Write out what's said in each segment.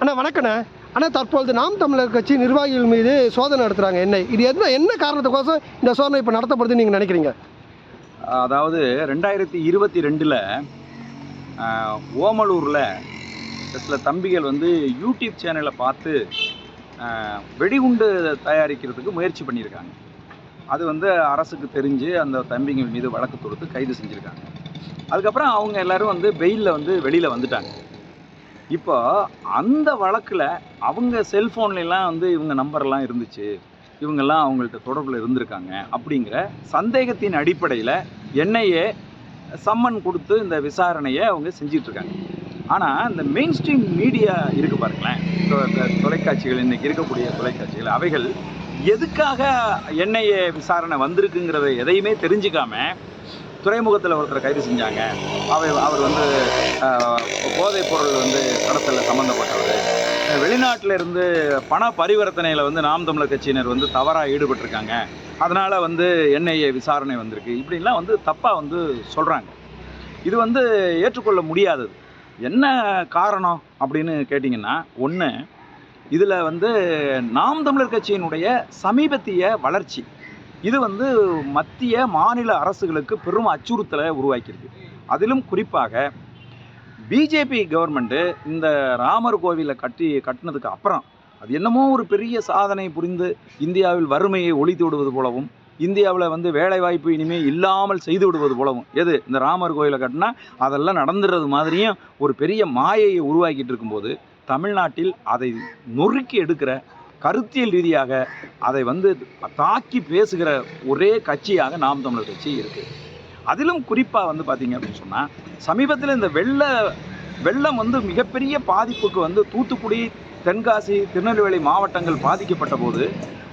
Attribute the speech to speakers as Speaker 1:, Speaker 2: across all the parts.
Speaker 1: அண்ணா வணக்கண்ணே. அண்ணா தற்பொழுது நாம் தமிழர் கட்சி நிர்வாகிகள் மீது சோதனை நடத்துகிறாங்க என்ன? இது என்ன என்ன காரணத்துக்கோசம் இந்த சோதனை இப்போ நடத்தப்படுதுன்னு நீங்கள் நினைக்கிறீங்க?
Speaker 2: அதாவது ரெண்டாயிரத்தி இருபத்தி ரெண்டில் ஓமலூரில் சில தம்பிகள் வந்து யூடியூப் சேனலை பார்த்து வெடிகுண்டு தயாரிக்கிறதுக்கு முயற்சி பண்ணியிருக்காங்க. அது வந்து அரசுக்கு தெரிஞ்சு அந்த தம்பிகள் மீது வழக்கு தொடுத்து கைது செஞ்சுருக்காங்க. அதுக்கப்புறம் அவங்க எல்லோரும் வந்து வெயிலில் வந்து வெளியில் வந்துட்டாங்க. இப்போ அந்த வழக்கில் அவங்க செல்ஃபோன்லாம் வந்து இவங்க நம்பர்லாம் இருந்துச்சு. இவங்கெல்லாம் அவங்கள்ட்ட தொடர்பில் இருந்திருக்காங்க அப்படிங்கிற சந்தேகத்தின் அடிப்படையில் என்ஐஏ சம்மன் கொடுத்து இந்த விசாரணையை அவங்க செஞ்சிட்ருக்காங்க ஆனால் இந்த மெயின் ஸ்ட்ரீம் மீடியா இருக்கு பாருங்களேன். தொ- தொலைக்காட்சிகள் இன்றைக்கி இருக்கக்கூடிய தொலைக்காட்சிகள் அவைகள் எதுக்காக என்ஐஏ விசாரணை வந்திருக்குங்கிறத எதையுமே தெரிஞ்சுக்காம துறைமுகத்தில் ஒருத்தரை கைது செஞ்சாங்க. அவர் அவர் வந்து போதைப் பொருள் வந்து கடத்தலில் சம்மந்தப்பட்டவர் வெளிநாட்டில் இருந்து பண பரிவர்த்தனையில் வந்து நாம் தமிழர் கட்சியினர் வந்து தவறாக ஈடுபட்டிருக்காங்க. அதனால் வந்து என்ஐஏ விசாரணை வந்திருக்கு. இப்படிலாம் வந்து தப்பாக வந்து சொல்கிறாங்க இது வந்து ஏற்றுக்கொள்ள முடியாதது. என்ன காரணம் அப்படின்னு கேட்டிங்கன்னா ஒன்று இதில் வந்து நாம் தமிழர் கட்சியினுடைய சமீபத்திய வளர்ச்சி. இது வந்து மத்திய மாநில அரசுகளுக்கு பெரும் அச்சுறுத்தலை உருவாக்கியிருக்கு. அதிலும் குறிப்பாக பிஜேபி கவர்மெண்ட்டு இந்த ராமர் கோவிலை கட்டி கட்டினதுக்கு அப்புறம் அது என்னமோ ஒரு பெரிய சாதனை புரிந்து இந்தியாவில் வறுமையை ஒழித்து விடுவது போலவும் இந்தியாவில் வந்து வேலைவாய்ப்பு இனிமேல் இல்லாமல் செய்து விடுவது போலவும் எது? இந்த ராமர் கோயிலை கட்டினா அதெல்லாம் நடந்துடுறது மாதிரியும் ஒரு பெரிய மாயையை உருவாக்கிட்டு இருக்கும்போது தமிழ்நாட்டில் அதை நொறுக்கி எடுக்கிற கருத்தியல் ரீதியாக அதை வந்து தாக்கி பேசுகிற ஒரே கட்சியாக நாம் தமிழர் கட்சி இருக்குது அதிலும் குறிப்பாக வந்து பார்த்தீங்க அப்படின்னு சொன்னால் சமீபத்தில் இந்த வெள்ள வெள்ளம் வந்து மிகப்பெரிய பாதிப்புக்கு வந்து தூத்துக்குடி தென்காசி திருநெல்வேலி மாவட்டங்கள் பாதிக்கப்பட்ட போது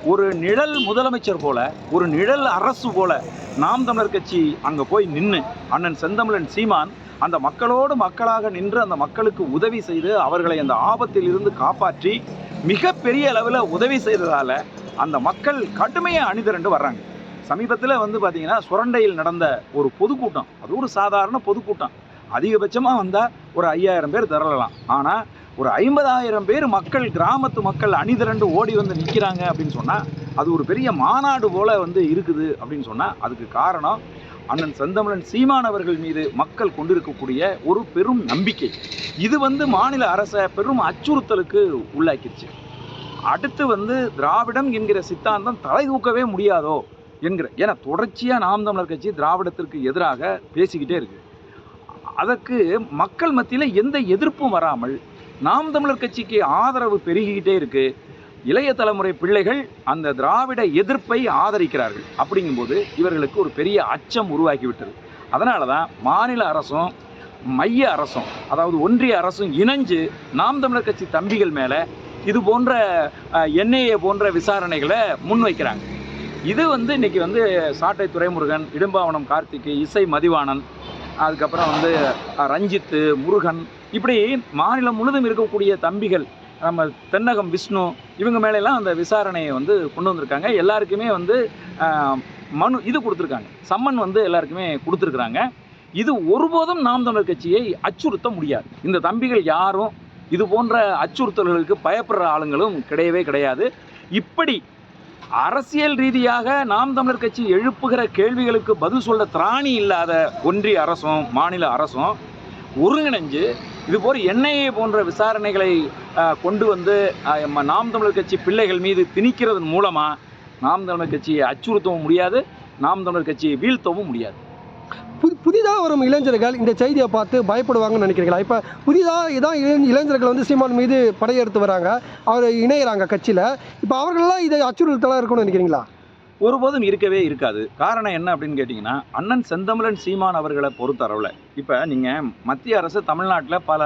Speaker 2: ஒரு நிழல் முதலமைச்சர் போல ஒரு நிழல் அரசு போல நாம் தமிழர் கட்சி அங்கே போய் நின்று அண்ணன் செந்தமிழன் சீமான் அந்த மக்களோடு மக்களாக நின்று அந்த மக்களுக்கு உதவி செய்து அவர்களை அந்த ஆபத்தில் இருந்து காப்பாற்றி மிகப்பெரிய அளவில் உதவி செய்ததால் அந்த மக்கள் கடுமையாக அணிதிரண்டு வர்றாங்க. சமீபத்தில் வந்து பார்த்திங்கன்னா சுரண்டையில் நடந்த ஒரு பொதுக்கூட்டம். அது ஒரு சாதாரண பொதுக்கூட்டம். அதிகபட்சமாக வந்தால் ஒரு ஐயாயிரம் பேர் திரளலாம். ஆனால் ஒரு ஐம்பதாயிரம் பேர் மக்கள் கிராமத்து மக்கள் அணிதிரண்டு ஓடி வந்து நிற்கிறாங்க அப்படின்னு சொன்னால் அது ஒரு பெரிய மாநாடு போல் வந்து இருக்குது அப்படின்னு சொன்னால் அதுக்கு காரணம் அண்ணன் செந்தமிழன் சீமானவர்கள் மீது மக்கள் கொண்டிருக்கக்கூடிய ஒரு பெரும் நம்பிக்கை. இது வந்து மாநில அரசை பெரும் அச்சுறுத்தலுக்கு உள்ளாக்கிடுச்சு. அடுத்து வந்து திராவிடம் என்கிற சித்தாந்தம் தலை தூக்கவே முடியாதோ என்கிற ஏன்னா தொடர்ச்சியாக நாம் தமிழர் கட்சி திராவிடத்திற்கு எதிராக பேசிக்கிட்டே இருக்கு. அதற்கு மக்கள் மத்தியில் எந்த எதிர்ப்பும் வராமல் நாம் தமிழர் கட்சிக்கு ஆதரவு பெருகிக்கிட்டே இருக்குது இளைய தலைமுறை பிள்ளைகள் அந்த திராவிட எதிர்ப்பை ஆதரிக்கிறார்கள். அப்படிங்கும்போது இவர்களுக்கு ஒரு பெரிய அச்சம் உருவாக்கிவிட்டது அதனால தான் மாநில அரசும் மைய அரசும் அதாவது ஒன்றிய அரசும் இணைஞ்சு நாம் தமிழர் கட்சி தம்பிகள் மேலே இது போன்ற என்ஐஏ போன்ற விசாரணைகளை முன்வைக்கிறாங்க. இது வந்து இன்னைக்கு வந்து சாட்டை துரைமுருகன் இடும்பாவனம் கார்த்திக் இசை மதிவாணன் அதுக்கப்புறம் வந்து ரஞ்சித்து முருகன் இப்படி மாநிலம் முழுதும் இருக்கக்கூடிய தம்பிகள் நம்ம தென்னகம் விஷ்ணு இவங்க மேலெல்லாம் அந்த விசாரணையை வந்து கொண்டு வந்திருக்காங்க. எல்லாருக்குமே வந்து மனு இது கொடுத்துருக்காங்க. சம்மன் வந்து எல்லாருக்குமே கொடுத்துருக்குறாங்க. இது ஒருபோதும் நாம் தமிழர் கட்சியை அச்சுறுத்த முடியாது. இந்த தம்பிகள் யாரும் இது போன்ற அச்சுறுத்தல்களுக்கு பயப்படுற ஆளுங்களும் கிடையவே கிடையாது. இப்படி அரசியல் ரீதியாக நாம் தமிழர் கட்சி எழுப்புகிற கேள்விகளுக்கு பதில் சொல்ல திராணி இல்லாத ஒன்றிய அரசும் மாநில அரசும் ஒருங்கிணைஞ்சு இது போல் என்ஐஏ போன்ற விசாரணைகளை கொண்டு வந்து நம்ம நாம் தமிழர் கட்சி பிள்ளைகள் மீது திணிக்கிறதன் மூலமாக நாம் தமிழர் கட்சியை அச்சுறுத்தவும் முடியாது நாம் தமிழர் கட்சியை வீழ்த்தவும் முடியாது.
Speaker 1: புது புதிதாக வரும் இளைஞர்கள் இந்த செய்தியை பார்த்து பயப்படுவாங்கன்னு நினைக்கிறீங்களா? இப்போ புதிதாக இதான் இளை- இளைஞர்கள் வந்து சீமான் மீது படையெடுத்து வராங்க. அவர் இணையிறாங்க கட்சியில். இப்போ அவர்களெல்லாம் இதை அச்சுறுத்தலாக இருக்கும்னு நினைக்கிறீங்களா?
Speaker 2: ஒருபோதும் இருக்கவே இருக்காது. காரணம் என்ன அப்படின்னு கேட்டிங்கன்னா அண்ணன் செந்தமிழன் சீமான் அவர்களை பொறுத்தளவில் இப்போ நீங்கள் மத்திய அரசு தமிழ்நாட்டில் பல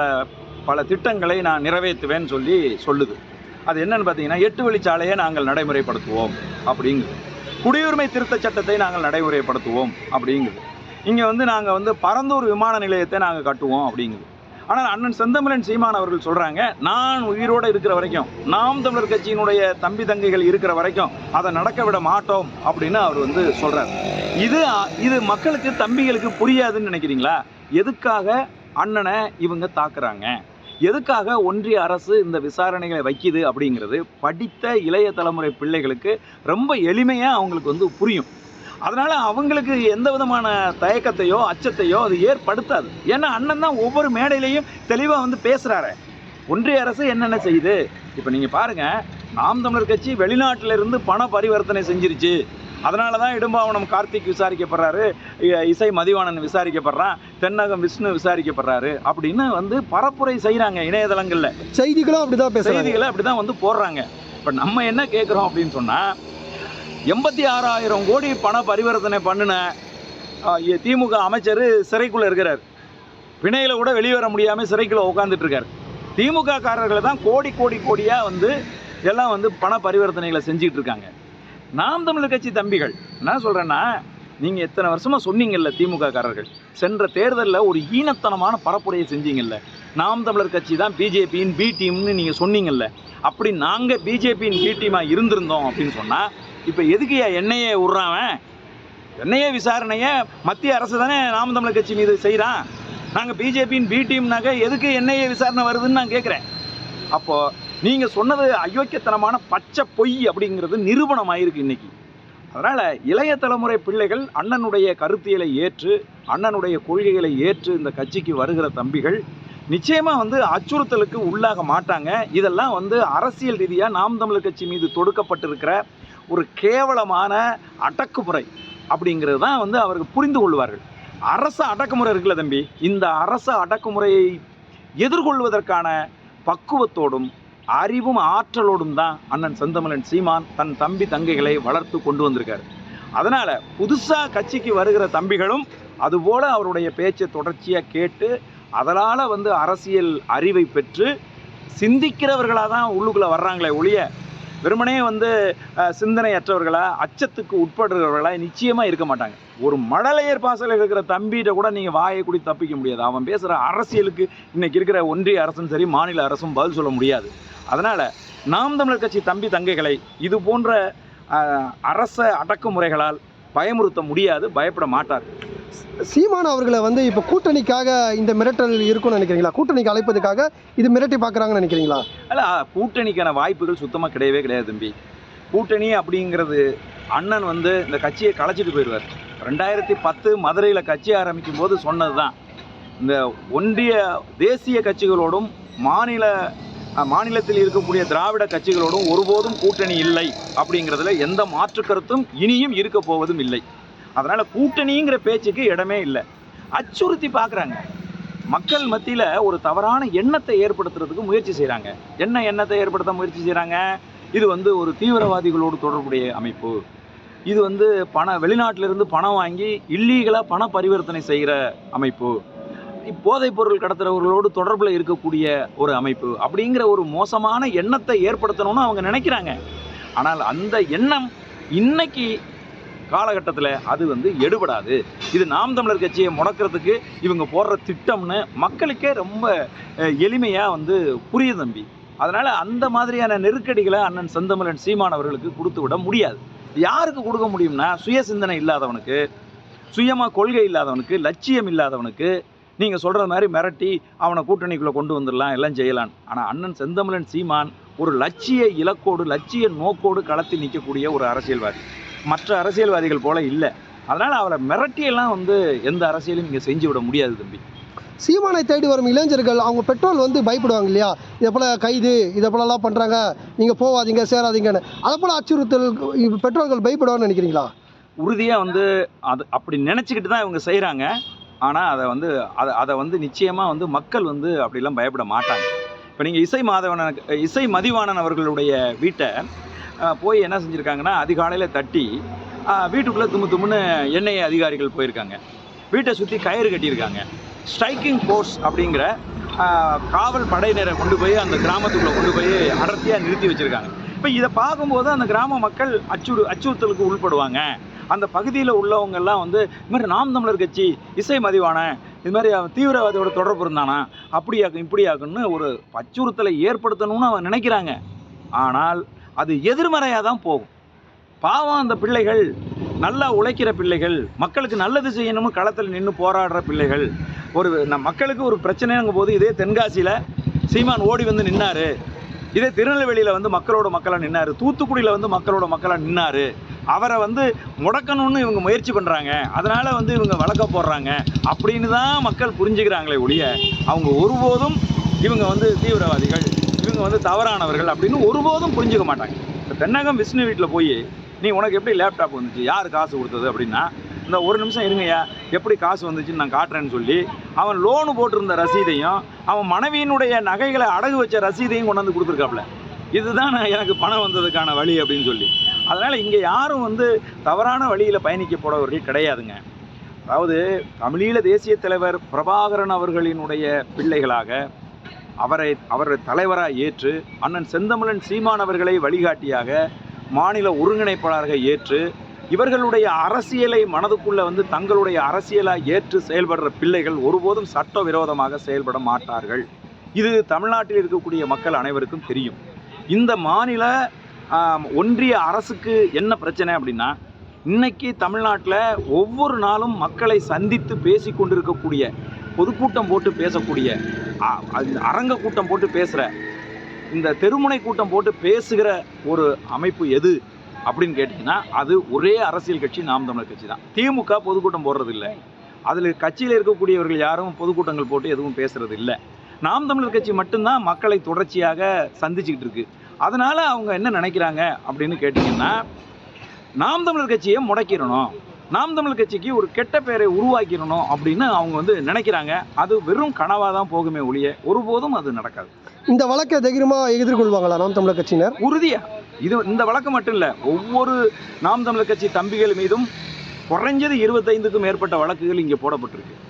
Speaker 2: பல திட்டங்களை நான் நிறைவேற்றுவேன்னு சொல்லி சொல்லுது. அது என்னன்னு பார்த்தீங்கன்னா எட்டு வழிச்சாலையை நாங்கள் நடைமுறைப்படுத்துவோம் அப்படிங்குது. குடியுரிமை திருத்த சட்டத்தை நாங்கள் நடைமுறைப்படுத்துவோம் அப்படிங்குது. இங்கே வந்து நாங்கள் வந்து பரந்தூர் விமான நிலையத்தை நாங்கள் கட்டுவோம் அப்படிங்குது. ஆனால் அண்ணன் செந்தமிழன் சீமான் அவர்கள் சொல்கிறாங்க நான் உயிரோடு இருக்கிற வரைக்கும் நாம் தமிழர் கட்சியினுடைய தம்பி தங்கைகள் இருக்கிற வரைக்கும் அதை நடக்க விட மாட்டோம் அப்படின்னு அவர் வந்து சொல்கிறார் இது இது மக்களுக்கு தம்பிகளுக்கு புரியாதுன்னு நினைக்கிறீங்களா? எதுக்காக அண்ணனை இவங்க தாக்குறாங்க? எதுக்காக ஒன்றிய அரசு இந்த விசாரணைகளை வைக்கிது அப்படிங்கிறது படித்த இளைய தலைமுறை பிள்ளைகளுக்கு ரொம்ப எளிமையாக அவங்களுக்கு வந்து புரியும். அதனால அவங்களுக்கு எந்த விதமான தயக்கத்தையோ அச்சத்தையோ அது ஏற்படுத்தாது. ஏன்னா அண்ணன் தான் ஒவ்வொரு மேடையிலையும் தெளிவாக வந்து பேசுகிறாரு ஒன்றிய அரசு என்னென்ன செய்யுது? இப்போ நீங்கள் பாருங்க நாம் தமிழர் கட்சி வெளிநாட்டில இருந்து பண பரிவர்த்தனை செஞ்சிருச்சு. அதனால தான் இடும்பாவனம் கார்த்திக் விசாரிக்கப்படுறாரு இசை மதிவாணன் விசாரிக்கப்படுறான் தென்னகம் விஷ்ணு விசாரிக்கப்படுறாரு அப்படின்னு வந்து பரப்புரை செய்கிறாங்க இணையதளங்களில்.
Speaker 1: செய்திகளும் அப்படிதான்
Speaker 2: செய்திகளை அப்படி தான் வந்து போடுறாங்க. இப்போ நம்ம என்ன கேட்குறோம் அப்படின்னு சொன்னால் எண்பத்தி ஆறாயிரம் கோடி பண பரிவர்த்தனை பண்ணின திமுக அமைச்சர் சிறைக்குள்ளே இருக்கிறார். பிணையில் கூட வெளிவர முடியாமல் சிறைக்குள்ளே உட்காந்துட்ருக்கார் திமுக காரர்களை தான் கோடி கோடி கோடியாக வந்து எல்லாம் வந்து பண பரிவர்த்தனைகளை செஞ்சுட்டு இருக்காங்க. நாம் தமிழர் கட்சி தம்பிகள் என்ன சொல்கிறேன்னா நீங்கள் எத்தனை வருஷமாக சொன்னீங்கல்ல திமுக காரர்கள் சென்ற தேர்தலில் ஒரு ஈனத்தனமான பரப்புரையை செஞ்சீங்கல்ல. நாம் தமிழர் கட்சி தான் பிஜேபியின் பி டீம்னு நீங்கள் சொன்னீங்கல்ல. அப்படி நாங்கள் பிஜேபியின் பி டீமாக இருந்திருந்தோம் அப்படின்னு சொன்னால் இப்போ எதுக்குயா என்னையே விட்றான் என்னையே விசாரணையை மத்திய அரசு தானே நாம் தமிழர் கட்சி மீது செய்கிறான் நாங்கள் பிஜேபியின் பி டீம்னாக்க எதுக்கு என்னையே விசாரணை வருதுன்னு நான் கேட்குறேன் அப்போது நீங்கள் சொன்னது அயோக்கியத்தனமான பச்சை பொய் அப்படிங்கிறது நிரூபணம் ஆயிருக்கு இன்னைக்கு. அதனால் இளைய தலைமுறை பிள்ளைகள் அண்ணனுடைய கருத்தியலை ஏற்று அண்ணனுடைய கொள்கைகளை ஏற்று இந்த கட்சிக்கு வருகிற தம்பிகள் நிச்சயமாக வந்து அச்சுறுத்தலுக்கு உள்ளாக மாட்டாங்க. இதெல்லாம் வந்து அரசியல் ரீதியாக நாம் தமிழர் கட்சி மீது தொடுக்கப்பட்டிருக்கிற ஒரு கேவலமான அடக்குமுறை அப்படிங்கிறது தான் வந்து அவர்கள் புரிந்து கொள்வார்கள். அரச அடக்குமுறை இருக்குல்ல தம்பி? இந்த அரச அடக்குமுறையை எதிர்கொள்வதற்கான பக்குவத்தோடும் அறிவும் ஆற்றலோடும் தான் அண்ணன் செந்தமிழன் சீமான் தன் தம்பி தங்கைகளை வளர்த்து கொண்டு வந்திருக்கார். அதனால் புதுசாக கட்சிக்கு வருகிற தம்பிகளும் அதுபோல் அவருடைய பேச்சை தொடர்ச்சியாக கேட்டு அதனால் வந்து அரசியல் அறிவை பெற்று சிந்திக்கிறவர்களாக தான் உள்ளுக்குள்ளே வர்றாங்களே ஒழிய வெறுமனே வந்து சிந்தனையற்றவர்களா அச்சத்துக்கு உட்படுறவர்களா நிச்சயமாக இருக்க மாட்டாங்க. ஒரு மழலையர் பாசல இருக்கிற தம்பிகிட்ட கூட நீங்கள் வாயை கூடி தப்பிக்க முடியாது. அவன் பேசுகிற அரசியலுக்கு இன்றைக்கி இருக்கிற ஒன்றிய அரசும் சரி மாநில அரசும் பதில் சொல்ல முடியாது. அதனால் நாம் தமிழர் கட்சி தம்பி தங்கைகளை இது போன்ற அரச அடக்குமுறைகளால் பயமுறுத்த முடியாது பயப்பட மாட்டார்
Speaker 1: சீமான் அவர்களை வந்து இப்போ கூட்டணிக்காக இந்த மிரட்டல் இருக்கும்னு நினைக்கிறீங்களா? கூட்டணிக்கு அழைப்பதுக்காக இது மிரட்டி பார்க்குறாங்கன்னு நினைக்கிறீங்களா?
Speaker 2: அல்ல கூட்டணிக்கான வாய்ப்புகள் சுத்தமாக கிடையவே கிடையாது தம்பி. கூட்டணி அப்படிங்கிறது அண்ணன் வந்து இந்த கட்சியை களைச்சிட்டு போயிடுவார். ரெண்டாயிரத்தி பத்து மதுரையில் கட்சி ஆரம்பிக்கும் போது சொன்னது தான் இந்த ஒன்றிய தேசிய கட்சிகளோடும் மாநில மாநிலத்தில் இருக்கக்கூடிய திராவிட கட்சிகளோடும் ஒருபோதும் கூட்டணி இல்லை அப்படிங்கிறதுல எந்த மாற்று கருத்தும் இனியும் இருக்க போவதும் இல்லை. அதனால் கூட்டணிங்கிற பேச்சுக்கு இடமே இல்லை. அச்சுறுத்தி பார்க்குறாங்க மக்கள் மத்தியில் ஒரு தவறான எண்ணத்தை ஏற்படுத்துறதுக்கு முயற்சி செய்கிறாங்க என்ன எண்ணத்தை ஏற்படுத்த முயற்சி செய்கிறாங்க இது வந்து ஒரு தீவிரவாதிகளோடு தொடர்புடைய அமைப்பு. இது வந்து பண வெளிநாட்டிலிருந்து பணம் வாங்கி இல்லீகலாக பண பரிவர்த்தனை செய்கிற அமைப்பு. போதைப் பொருள் கடத்துறவர்களோடு தொடர்பில் இருக்கக்கூடிய ஒரு அமைப்பு. அப்படிங்கிற ஒரு மோசமான எண்ணத்தை ஏற்படுத்தணும்னு அவங்க நினைக்கிறாங்க. ஆனால் அந்த எண்ணம் இன்னைக்கு காலகட்டத்தில் அது வந்து எடுபடாது. இது நாம் தமிழர் கட்சியை முடக்கிறதுக்கு இவங்க போடுற திட்டம்னு மக்களுக்கே ரொம்ப எளிமையாக வந்து புரிய தம்பி. அதனால் அந்த மாதிரியான நெருக்கடிகளை அண்ணன் செந்தமிழன் சீமான் அவர்களுக்கு கொடுத்து விட முடியாது. யாருக்கு கொடுக்க முடியும்னா சுய சிந்தனை இல்லாதவனுக்கு சுயமாக கொள்கை இல்லாதவனுக்கு லட்சியம் இல்லாதவனுக்கு நீங்கள் சொல்கிற மாதிரி மிரட்டி அவனை கூட்டணிக்குள்ளே கொண்டு வந்துடலாம் எல்லாம் செய்யலாம். ஆனால் அண்ணன் செந்தமிழன் சீமான் ஒரு லட்சிய இலக்கோடு லட்சிய நோக்கோடு களத்தில் நிற்கக்கூடிய ஒரு அரசியல்வாதி. மற்ற அரசியல்வாதிகள் போல இல்லை. அதனால் அவரை மிரட்டியெல்லாம் வந்து எந்த அரசியலும் இங்கே செஞ்சு விட முடியாது தம்பி.
Speaker 1: சீமானை தேடி வரும் இளைஞர்கள் அவங்க பெட்ரோல் வந்து பயப்படுவாங்க இல்லையா? இதை போல் கைது இதை போலலாம் பண்ணுறாங்க நீங்கள் போகாதீங்க சேராதீங்கன்னு. அதை போல் அச்சுறுத்தல் பெட்ரோல்கள் பயப்படுவான்னு நினைக்கிறீங்களா?
Speaker 2: உறுதியாக வந்து அது அப்படி நினச்சிக்கிட்டு தான் இவங்க செய்கிறாங்க ஆனால் அதை வந்து அதை அதை வந்து நிச்சயமாக வந்து மக்கள் வந்து அப்படிலாம் பயப்பட மாட்டாங்க. இப்போ நீங்கள் இசை மாதவனன் இசை மதிவாணன் அவர்களுடைய வீட்டை போய் என்ன செஞ்சுருக்காங்கன்னா அதிகாலையில் தட்டி வீட்டுக்குள்ளே தும்மு தும்முன்னு எண்ணெய் அதிகாரிகள் போயிருக்காங்க. வீட்டை சுற்றி கயிறு கட்டியிருக்காங்க. ஸ்ட்ரைக்கிங் ஃபோர்ஸ் அப்படிங்கிற காவல் படையினரை கொண்டு போய் அந்த கிராமத்துக்குள்ளே கொண்டு போய் அடர்த்தியாக நிறுத்தி வச்சுருக்காங்க. இப்போ இதை பார்க்கும்போது அந்த கிராம மக்கள் அச்சுறு அச்சுறுத்தலுக்கு உள்படுவாங்க. அந்த பகுதியில் உள்ளவங்கெல்லாம் வந்து இது மாதிரி நாம் தமிழர் கட்சி இசை மதிவான இது மாதிரி அவன் தீவிரவாதியோட தொடர்பு இருந்தானா? அப்படியாக்கும் இப்படியாக்குன்னு ஒரு அச்சுறுத்தலை ஏற்படுத்தணும்னு அவன் நினைக்கிறாங்க. ஆனால் அது எதிர்மறையாக தான் போகும். பாவம் அந்த பிள்ளைகள் நல்லா உழைக்கிற பிள்ளைகள் மக்களுக்கு நல்லது செய்யணும்னு களத்தில் நின்று போராடுற பிள்ளைகள். ஒரு நம் மக்களுக்கு ஒரு பிரச்சனைங்கும் போது இதே தென்காசியில் சீமான் ஓடி வந்து நின்னாரு. இதே திருநெல்வேலியில் வந்து மக்களோட மக்களாக நின்னாரு. தூத்துக்குடியில் வந்து மக்களோட மக்களாக நின்னாரு. அவரை வந்து முடக்கணும்னு இவங்க முயற்சி பண்ணுறாங்க அதனால் வந்து இவங்க வழக்க போடுறாங்க. அப்படின்னு தான் மக்கள் புரிஞ்சுக்கிறாங்களே ஒழிய அவங்க ஒருபோதும் இவங்க வந்து தீவிரவாதிகள் இவங்க வந்து தவறானவர்கள் அப்படின்னு ஒருபோதும் புரிஞ்சுக்க மாட்டாங்க. இப்போ தென்னகம் விஷ்ணு வீட்டில் போய் நீ உனக்கு எப்படி லேப்டாப் வந்துச்சு? யார் காசு கொடுத்தது? அப்படின்னா இந்த ஒரு நிமிஷம் இருங்கய்யா. எப்படி காசு வந்துச்சுன்னு நான் காட்டுறேன்னு சொல்லி அவன் லோனு போட்டிருந்த ரசீதையும் அவன் மனைவியினுடைய நகைகளை அடகு வச்ச ரசீதையும் கொண்டு வந்து கொடுத்துருக்காப்புல இதுதான் எனக்கு பணம் வந்ததுக்கான வழி அப்படின்னு சொல்லி. அதனால் இங்கே யாரும் வந்து தவறான வழியில் பயணிக்க போறவர்கள் கிடையாதுங்க. அதாவது தமிழீழ தேசிய தலைவர் பிரபாகரன் அவர்களினுடைய பிள்ளைகளாக அவரை அவரது தலைவராக ஏற்று அண்ணன் செந்தமிழன் சீமானவர்களை வழிகாட்டியாக மாநில ஒருங்கிணைப்பாளராக ஏற்று இவர்களுடைய அரசியலை மனதுக்குள்ளே வந்து தங்களுடைய அரசியலாக ஏற்று செயல்படுற பிள்ளைகள் ஒருபோதும் சட்டவிரோதமாக செயல்பட மாட்டார்கள். இது தமிழ்நாட்டில் இருக்கக்கூடிய மக்கள் அனைவருக்கும் தெரியும். இந்த மாநில ஒன்றிய அரசுக்கு என்ன பிரச்சனை அப்படின்னா இன்னைக்கு தமிழ்நாட்டில் ஒவ்வொரு நாளும் மக்களை சந்தித்து பேசி கொண்டிருக்கக்கூடிய பொதுக்கூட்டம் போட்டு பேசக்கூடிய அது அரங்க கூட்டம் போட்டு பேசுகிற இந்த தெருமுனை கூட்டம் போட்டு பேசுகிற ஒரு அமைப்பு எது அப்படின்னு கேட்டிங்கன்னா அது ஒரே அரசியல் கட்சி நாம் தமிழர் கட்சி தான். திமுக பொதுக்கூட்டம் போடுறதில்ல. அதில் கட்சியில் இருக்கக்கூடியவர்கள் யாரும் பொதுக்கூட்டங்கள் போட்டு எதுவும் பேசுகிறது இல்லை நாம் தமிழர் கட்சி மட்டும்தான் மக்களை தொடர்ச்சியாக சந்திச்சுக்கிட்டு இருக்கு. அதனால் அவங்க என்ன நினைக்கிறாங்க அப்படின்னு கேட்டிங்கன்னா நாம் தமிழர் கட்சியை முடக்கிடணும். நாம் தமிழர் கட்சிக்கு ஒரு கெட்ட பெயரை உருவாக்கிடணும் அப்படின்னு அவங்க வந்து நினைக்கிறாங்க. அது வெறும் கனவாக தான் போகுமே ஒழிய ஒருபோதும் அது நடக்காது.
Speaker 1: இந்த வழக்கை தைரியமாக எதிர்கொள்வாங்களா நாம் தமிழர் கட்சியினர்?
Speaker 2: உறுதியா. இது இந்த வழக்கு மட்டும் இல்லை ஒவ்வொரு நாம் தமிழர் கட்சி தம்பிகள் மீதும் குறைஞ்சது இருபத்தைந்துக்கும் மேற்பட்ட வழக்குகள் இங்கே போடப்பட்டிருக்கு.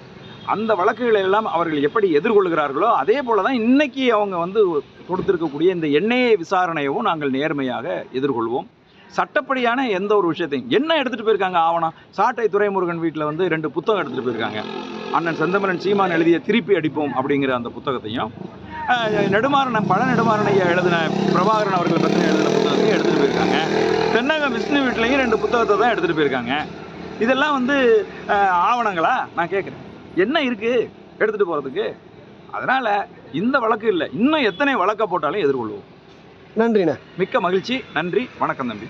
Speaker 2: அந்த வழக்குகளை எல்லாம் அவர்கள் எப்படி எதிர்கொள்கிறார்களோ அதே போல தான் இன்னைக்கு அவங்க வந்து கொடுத்திருக்கக்கூடிய இந்த எண்ணெயை விசாரணையவும் நாங்கள் நேர்மையாக எதிர்கொள்வோம். சட்டப்படியான எந்த ஒரு விஷயத்தையும் என்ன எடுத்துகிட்டு போயிருக்காங்க ஆவணம்? சாட்டை துரைமுருகன் வீட்டில் வந்து ரெண்டு புத்தகம் எடுத்துகிட்டு போயிருக்காங்க. அண்ணன் செந்தமிழன் சீமான் எழுதிய திருப்பி அடிப்போம் அப்படிங்கிற அந்த புத்தகத்தையும் நெடுமாறன் பழ நெடுமாறனையா எழுதின பிரபாகரன் அவர்கள் பற்றி எழுதின புத்தகத்தையும் எடுத்துகிட்டு போயிருக்காங்க. தென்னகம் விஷ்ணு வீட்லேயும் ரெண்டு புத்தகத்தை தான் எடுத்துகிட்டு போயிருக்காங்க. இதெல்லாம் வந்து ஆவணங்களா? நான் கேட்குறேன் என்ன இருக்குது எடுத்துகிட்டு போகிறதுக்கு அதனால் இந்த வழக்கு இல்லை. இன்னும் எத்தனை வழக்க போட்டாலும் எதிர்கொள்வோம்.
Speaker 1: நன்றிண்ணே.
Speaker 2: மிக்க மகிழ்ச்சி. நன்றி. வணக்கம் தம்பி.